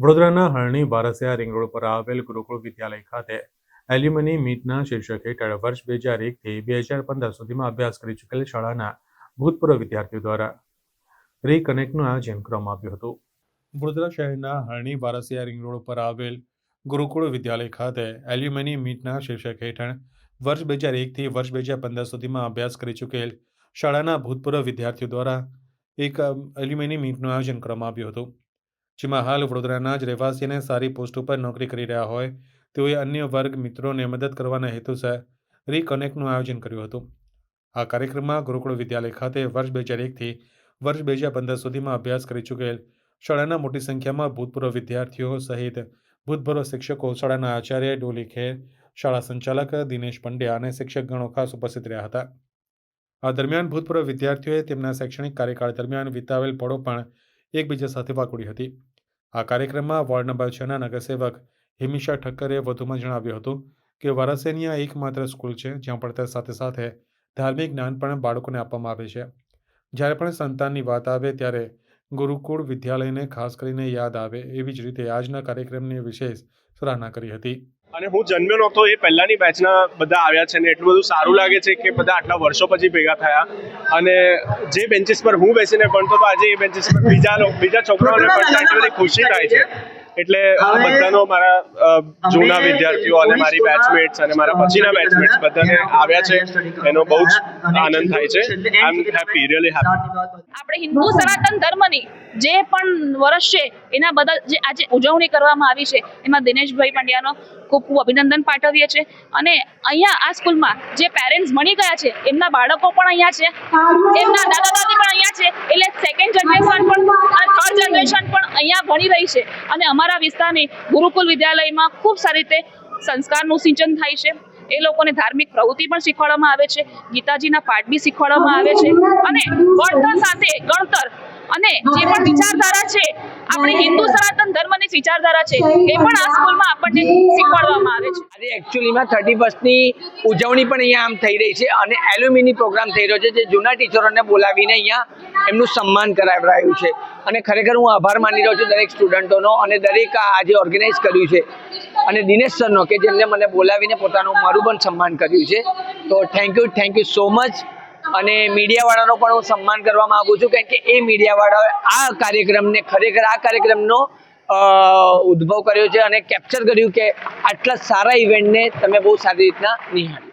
વડોદરાના હરણી Barasiya ring road પર આવેલ ગુરુકુળ વિદ્યાલય ખાતે એલ્યુમની મીટના શીર્ષક હેઠળ વર્ષ બે હજાર એકથી બે હજાર પંદર સુધીમાં અભ્યાસ કરી ચૂકેલ શાળાના ભૂતપૂર્વ વિદ્યાર્થીઓ દ્વારા રીકનેક્ટનું આયોજન કરવામાં આવ્યું હતું. વડોદરા શહેરના હરણી બારસિયા રિંગ રોડ પર આવેલ ગુરુકુળ વિદ્યાલય ખાતે એલ્યુમની મીટના શીર્ષક હેઠળ વર્ષ બે હજાર એકથી વર્ષ બે હજાર પંદર સુધીમાં અભ્યાસ કરી ચૂકેલ શાળાના ભૂતપૂર્વ વિદ્યાર્થીઓ દ્વારા એક એલ્યુમિની મીટનું આયોજન કરવામાં આવ્યું હતું. જેમાં હાલ વડોદરાના જ રહેવાસીને સારી પોસ્ટ ઉપર નોકરી કરી રહ્યા હોય, તેઓએ અન્ય વર્ગ મિત્રોને મદદ કરવાના હેતુસર રીકનેક્ટનું આયોજન કર્યું હતું. આ કાર્યક્રમમાં ગુરુકુળ વિદ્યાલય ખાતે વર્ષ બે હજાર એકથી વર્ષ બે હજાર પંદર સુધીમાં અભ્યાસ કરી ચૂકેલ શાળાના મોટી સંખ્યામાં ભૂતપૂર્વ વિદ્યાર્થીઓ સહિત ભૂતપૂર્વ શિક્ષકો, શાળાના આચાર્ય ડોલી ખેર, શાળા સંચાલક દિનેશ પંડ્યા અને શિક્ષકગણો ખાસ ઉપસ્થિત રહ્યા હતા. આ દરમિયાન ભૂતપૂર્વ વિદ્યાર્થીઓએ તેમના શૈક્ષણિક કાર્યકાળ દરમિયાન વિતાવેલ પળો પણ એકબીજા સાથે વાકોડી હતી. આ કાર્યક્રમમાં વોર્ડ નંબર છના નગરસેવક હિમિશા ઠક્કરે વધુમાં જણાવ્યું હતું કે વારાસેનિયા એકમાત્ર સ્કૂલ છે, જ્યાં ભણતર સાથે સાથે ધાર્મિક જ્ઞાન પણ બાળકોને આપવામાં આવે છે. જ્યારે પણ સંતાનની વાત આવે ત્યારે ગુરુકુળ વિદ્યાલયને ખાસ કરીને યાદ આવે એવી જ રીતે આજના કાર્યક્રમની વિશેષ સરાહના કરી હતી. અને હું જન્મ્યો નહોતો એ પહેલાની બેચના બધા આવ્યા છે ને એટલું બધું સારું લાગે છે કે બધા આટલા વર્ષો પછી ભેગા થયા. અને જે બેન્ચીસ પર હું બેસીને ભણતો તો આજે એ બેન્ચીસ પર બીજા બીજા છોકરાઓને પણ ખુશી થાય છે. એટલે આ બધાનો મારા જૂના વિદ્યાર્થીઓ અને મારી બેચમેટ્સ અને મારા પછીના બેચમેટ્સ બધાને આવ્યા છે એનો બહુ જ આનંદ થાય છે. I am happy really happy આપણે હિન્દુ સનાતન ધર્મની જે પણ વર્ષ છે એના બદલ જે આજે ઉજવણી કરવામાં આવી છે એમાં દિનેશભાઈ પંડ્યાનો ખૂબ ખૂબ અભિનંદન પાઠવીએ છીએ. અને અહીંયા આ સ્કૂલમાં જે પેરેન્ટ્સ ભણી ગયા છે એમના બાળકો પણ અહીંયા છે. એમના દાદા દાદી પણ અહીંયા છે. એટલે સેકન્ડ જનરેશન પણ જનરેશન પણ અહીંયા ભણી રહી છે અને અમારા વિસ્તારની ગુરુકુલ વિદ્યાલયમાં ખૂબ સારી રીતે સંસ્કારનું સિંચન થાય છે. એ લોકોને ધાર્મિક પ્રવૃત્તિ પણ શીખવાડવામાં આવે છે, ગીતાજીના પાઠ બી શીખવાડવામાં આવે છે અને ભણતર સાથે ગણતર અને જે પણ વિચારધારા છે, આપણે હિન્દુ વિચારધારા છે, એ પણ આ સ્કૂલમાં આપણને શીખવાડવામાં આવે છે. આજે એકચ્યુઅલીમાં થર્ટી ફર્સ્ટની ઉજવણી પણ અહીંયા આમ થઈ રહી છે અને એલ્યુમિની પ્રોગ્રામ થઈ રહ્યો છે જે જૂના ટીચરોને બોલાવીને અહીંયા એમનું સન્માન કરાવડાયું છે. અને ખરેખર હું આભાર માની રહ્યો છું દરેક સ્ટુડન્ટોનો અને દરેક આજે ઓર્ગેનાઇઝ કર્યું છે. અને દિનેશ સરનો કે જેમને મને બોલાવીને પોતાનું મારું પણ સન્માન કર્યું છે. તો thank you thank you so much અને મીડિયાવાળાનો પણ હું સન્માન કરવા માંગુ છું કારણ કે એ મીડિયાવાળાએ આ કાર્યક્રમને, ખરેખર આ કાર્યક્રમનો ઉદ્ભવ કર્યો છે અને કેપ્ચર કર્યું કે આટલા સારા ઇવેન્ટને તમે બહુ સારી રીતના નિહાળ્યું.